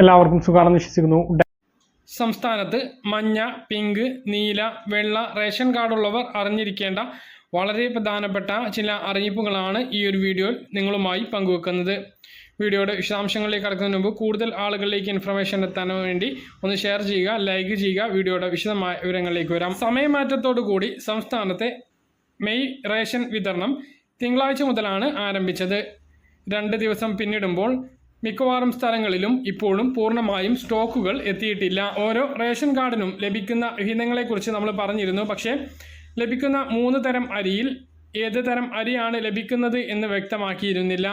എല്ലാവർക്കും സുഖമാണെന്ന് വിശ്വസിക്കുന്നു. സംസ്ഥാനത്ത് മഞ്ഞ പിങ്ക് നീല വെള്ള റേഷൻ കാർഡ് ഉള്ളവർ അറിഞ്ഞിരിക്കേണ്ട വളരെ പ്രധാനപ്പെട്ട ചില അറിയിപ്പുകളാണ് ഈ ഒരു വീഡിയോയിൽ നിങ്ങളുമായി പങ്കുവെക്കുന്നത്. വീഡിയോയുടെ വിശദാംശങ്ങളിലേക്ക് കടക്കുന്നതിന് മുമ്പ് കൂടുതൽ ആളുകളിലേക്ക് ഇൻഫർമേഷൻ എത്താൻ വേണ്ടി ഒന്ന് ഷെയർ ചെയ്യുക ലൈക്ക് ചെയ്യുക. വീഡിയോയുടെ വിശദമായ വിവരങ്ങളിലേക്ക് വരാം. സമയമാറ്റത്തോടു കൂടി സംസ്ഥാനത്തെ മെയ് റേഷൻ വിതരണം തിങ്കളാഴ്ച മുതലാണ് ആരംഭിച്ചത്. രണ്ട് ദിവസം പിന്നിടുമ്പോൾ മിക്കവാറും സ്ഥലങ്ങളിലും ഇപ്പോഴും പൂർണമായും സ്റ്റോക്കുകൾ എത്തിയിട്ടില്ല. ഓരോ റേഷൻ കാർഡിനും ലഭിക്കുന്ന വിഹിതങ്ങളെക്കുറിച്ച് നമ്മൾ പറഞ്ഞിരുന്നു. പക്ഷേ ലഭിക്കുന്ന മൂന്ന് തരം അരിയിൽ ഏത് തരം അരിയാണ് ലഭിക്കുന്നത് എന്ന് വ്യക്തമാക്കിയിരുന്നില്ല.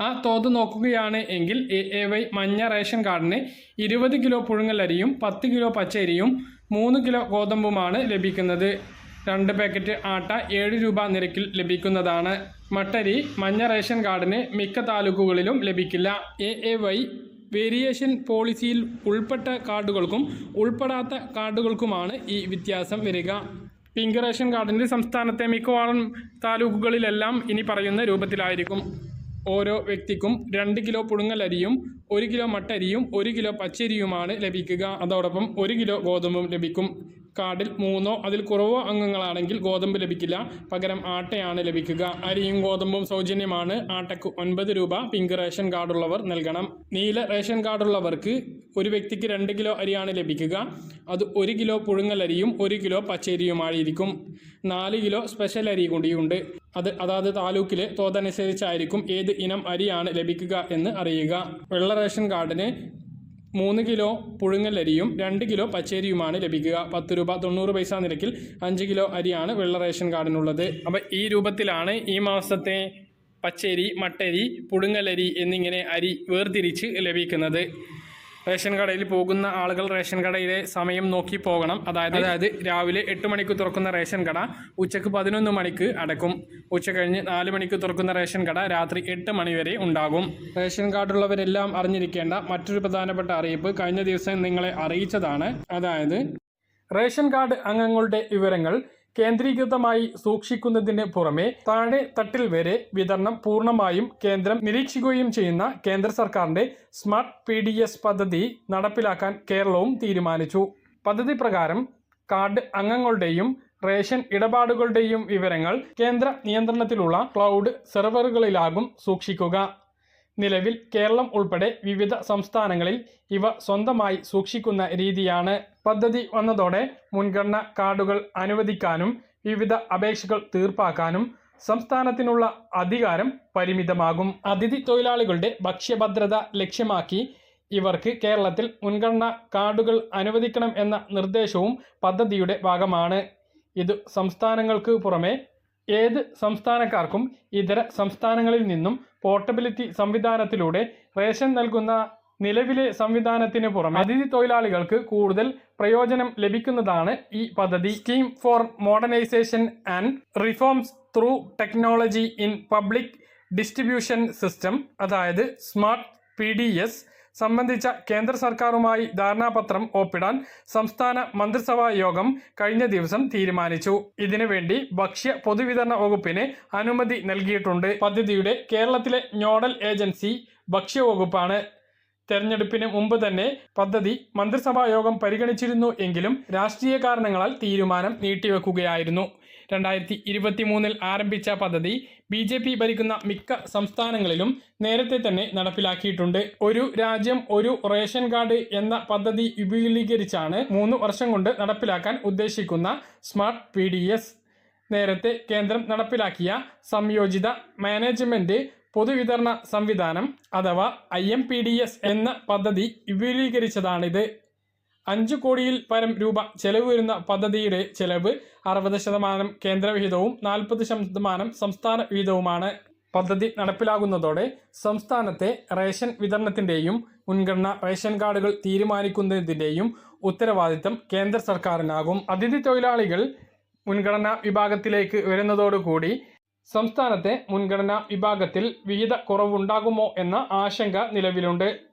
ആ തോത് നോക്കുകയാണ് എങ്കിൽ എ എ വൈ മഞ്ഞ റേഷൻ കാർഡിന് ഇരുപത് കിലോ പുഴുങ്ങലരിയും പത്ത് കിലോ പച്ചരിയും മൂന്ന് കിലോ ഗോതമ്പുമാണ് ലഭിക്കുന്നത്. രണ്ട് പാക്കറ്റ് ആട്ട ഏഴ് രൂപ നിരക്കിൽ ലഭിക്കുന്നതാണ്. മട്ടരി മഞ്ഞ റേഷൻ കാർഡിന് മിക്ക താലൂക്കുകളിലും ലഭിക്കില്ല. എ എ വൈ വേരിയേഷൻ പോളിസിയിൽ ഉൾപ്പെട്ട കാർഡുകൾക്കും ഉൾപ്പെടാത്ത കാർഡുകൾക്കുമാണ് ഈ വ്യത്യാസം വരിക. പിങ്ക് റേഷൻ കാർഡിന്റെ സംസ്ഥാനത്തെ മിക്കവാറും താലൂക്കുകളിലെല്ലാം ഇനി പറയുന്ന രൂപത്തിലായിരിക്കും. ഓരോ വ്യക്തിക്കും രണ്ട് കിലോ പുഴുങ്ങലരിയും ഒരു കിലോ മട്ടരിയും ഒരു കിലോ പച്ചരിയുമാണ് ലഭിക്കുക. അതോടൊപ്പം ഒരു കിലോ ഗോതമ്പും ലഭിക്കും. കാർഡിൽ മൂന്നോ അതിൽ കുറവോ അംഗങ്ങളാണെങ്കിൽ ഗോതമ്പ് ലഭിക്കില്ല. പകരം ആട്ടയാണ് ലഭിക്കുക. അരിയും ഗോതമ്പും സൗജന്യമാണ്. ആട്ടയ്ക്ക് ഒൻപത് രൂപ. പിങ്ക് റേഷൻ കാർഡുള്ളവർ നൽകണം. നീല റേഷൻ കാർഡുള്ളവർക്ക് ഒരു വ്യക്തിക്ക് രണ്ട് കിലോ അരിയാണ് ലഭിക്കുക. അത് ഒരു കിലോ പുഴുങ്ങലരിയും ഒരു കിലോ പച്ചരിയുമായിരിക്കും നാല് കിലോ സ്പെഷ്യൽ അരി കൂടിയുണ്ട്. അത് അതാത് താലൂക്കിലെ തോതനുസരിച്ചായിരിക്കും ഏത് ഇനം അരിയാണ് ലഭിക്കുക എന്ന് അറിയുക. വെള്ള റേഷൻ കാർഡിന് മൂന്ന് കിലോ പുഴുങ്ങലരിയും രണ്ട് കിലോ പച്ചരിയുമാണ് ലഭിക്കുക. പത്ത് രൂപ തൊണ്ണൂറ് പൈസ നിരക്കിൽ അഞ്ച് കിലോ അരിയാണ് വെള്ള റേഷൻ കാർഡിനുള്ളത്. അപ്പോൾ ഈ രൂപത്തിലാണ് ഈ മാസത്തെ പച്ചരി മട്ടരി പുഴുങ്ങലരി എന്നിങ്ങനെ അരി വേർതിരിച്ച് ലഭിക്കുന്നത്. റേഷൻ കടയിൽ പോകുന്ന ആളുകൾ റേഷൻ കടയിലെ സമയം നോക്കി പോകണം. അതായത് അതായത് രാവിലെ എട്ട് മണിക്ക് തുറക്കുന്ന റേഷൻ കട ഉച്ചയ്ക്ക് പതിനൊന്ന് മണിക്ക് അടക്കും. ഉച്ച കഴിഞ്ഞ് നാല് മണിക്ക് തുറക്കുന്ന റേഷൻ കട രാത്രി എട്ട് മണി വരെ ഉണ്ടാകും. റേഷൻ കാർഡുള്ളവരെല്ലാം അറിഞ്ഞിരിക്കേണ്ട മറ്റൊരു പ്രധാനപ്പെട്ട അറിയിപ്പ് കഴിഞ്ഞ ദിവസം നിങ്ങളെ അറിയിച്ചതാണ്. അതായത് റേഷൻ കാർഡ് അംഗങ്ങളുടെ വിവരങ്ങൾ കേന്ദ്രീകൃതമായി സൂക്ഷിക്കുന്നതിന് പുറമെ താഴെ തട്ടിൽ വരെ വിതരണം പൂർണമായും കേന്ദ്രം നിരീക്ഷിക്കുകയും ചെയ്യുന്ന കേന്ദ്ര സർക്കാരിന്റെ സ്മാർട്ട് പി ഡി എസ് പദ്ധതി നടപ്പിലാക്കാൻ കേരളവും തീരുമാനിച്ചു. പദ്ധതി പ്രകാരം കാർഡ് അംഗങ്ങളുടെയും റേഷൻ ഇടപാടുകളുടെയും വിവരങ്ങൾ കേന്ദ്ര നിയന്ത്രണത്തിലുള്ള ക്ലൗഡ് സെർവറുകളിലാകും സൂക്ഷിക്കുക. നിലവിൽ കേരളം ഉൾപ്പെടെ വിവിധ സംസ്ഥാനങ്ങളിൽ ഇവ സ്വന്തമായി സൂക്ഷിക്കുന്ന രീതിയാണ്. പദ്ധതി വന്നതോടെ മുൻഗണന കാർഡുകൾ അനുവദിക്കാനും വിവിധ അപേക്ഷകൾ തീർപ്പാക്കാനും സംസ്ഥാനത്തിനുള്ള അധികാരം പരിമിതമാകും. അതിഥി തൊഴിലാളികളുടെ ഭക്ഷ്യഭദ്രത ലക്ഷ്യമാക്കി ഇവർക്ക് കേരളത്തിൽ മുൻഗണന കാർഡുകൾ അനുവദിക്കണം എന്ന നിർദ്ദേശവും പദ്ധതിയുടെ ഭാഗമാണ്. ഇത് സംസ്ഥാനങ്ങൾക്ക് പുറമെ ഏത് സംസ്ഥാനക്കാർക്കും ഇതര സംസ്ഥാനങ്ങളിൽ നിന്നും പോർട്ടബിലിറ്റി സംവിധാനത്തിലൂടെ റേഷൻ നൽകുന്ന നിലവിലെ സംവിധാനത്തിന് പുറമെ അതിഥി തൊഴിലാളികൾക്ക് കൂടുതൽ പ്രയോജനം ലഭിക്കുന്നതാണ് ഈ പദ്ധതി. Scheme for modernisation and reforms through technology in public distribution system അതായത് സ്മാർട്ട് പി സംബന്ധിച്ച കേന്ദ്ര സർക്കാരുമായി ധാരണാപത്രം ഒപ്പിടാൻ സംസ്ഥാന മന്ത്രിസഭാ യോഗം കഴിഞ്ഞ ദിവസം തീരുമാനിച്ചു. ഇതിനുവേണ്ടി ഭക്ഷ്യ പൊതുവിതരണ വകുപ്പിന് അനുമതി നൽകിയിട്ടുണ്ട്. പദ്ധതിയുടെ കേരളത്തിലെ നോഡൽ ഏജൻസി ഭക്ഷ്യവകുപ്പാണ് തെരഞ്ഞെടുപ്പിന് മുമ്പ് തന്നെ പദ്ധതി മന്ത്രിസഭാ യോഗം പരിഗണിച്ചിരുന്നു എങ്കിലും രാഷ്ട്രീയ കാരണങ്ങളാൽ തീരുമാനം നീട്ടിവെക്കുകയായിരുന്നു. രണ്ടായിരത്തി ഇരുപത്തി മൂന്നിൽ ആരംഭിച്ച പദ്ധതി ബി ജെ പി ഭരിക്കുന്ന മിക്ക സംസ്ഥാനങ്ങളിലും നേരത്തെ തന്നെ നടപ്പിലാക്കിയിട്ടുണ്ട്. ഒരു രാജ്യം ഒരു റേഷൻ കാർഡ് എന്ന പദ്ധതി വിപുലീകരിച്ചാണ് മൂന്ന് വർഷം കൊണ്ട് നടപ്പിലാക്കാൻ ഉദ്ദേശിക്കുന്ന സ്മാർട്ട് പി നേരത്തെ കേന്ദ്രം നടപ്പിലാക്കിയ സംയോജിത മാനേജ്മെന്റ് പൊതുവിതരണ സംവിധാനം അഥവാ I M P D S എന്ന പദ്ധതി വിപുലീകരിച്ചതാണിത്. അഞ്ചു കോടിയിൽ പരം രൂപ ചെലവ് വരുന്ന പദ്ധതിയുടെ ചെലവ് അറുപത് ശതമാനം കേന്ദ്രവിഹിതവും നാൽപ്പത് ശതമാനം സംസ്ഥാന വിഹിതവുമാണ്. പദ്ധതി നടപ്പിലാകുന്നതോടെ സംസ്ഥാനത്തെ റേഷൻ വിതരണത്തിന്റെയും മുൻഗണന റേഷൻ കാർഡുകൾ തീരുമാനിക്കുന്നതിന്റെയും ഉത്തരവാദിത്തം കേന്ദ്ര സർക്കാരിനാകും. അതിഥി തൊഴിലാളികൾ മുൻഗണനാ വിഭാഗത്തിലേക്ക് വരുന്നതോടുകൂടി സംസ്ഥാനത്തെ മുൻഗണനാ വിഭാഗത്തിൽ വിഹിത കുറവുണ്ടാകുമോ എന്ന ആശങ്ക നിലവിലുണ്ട്.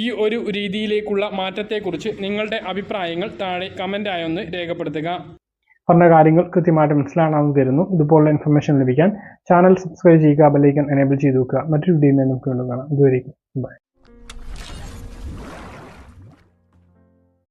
ഈ ഒരു രീതിയിലേക്കുള്ള മാറ്റത്തെക്കുറിച്ച് നിങ്ങളുടെ അഭിപ്രായങ്ങൾ താഴെ കമന്റായി ഒന്ന് രേഖപ്പെടുത്തുക. പറഞ്ഞ കാര്യങ്ങൾ കൃത്യമായിട്ട് മനസ്സിലാണെന്ന് തരുന്നു. ഇതുപോലുള്ള ഇൻഫർമേഷൻ ലഭിക്കാൻ ചാനൽ സബ്സ്ക്രൈബ് ചെയ്യുക ബെല്ലൈക്കൻ എനേബിൾ ചെയ്ത് വെക്കുക. മറ്റൊരു വീഡിയോയിൽ നമുക്ക് കാണാം. ഇതുവരെയും ബൈ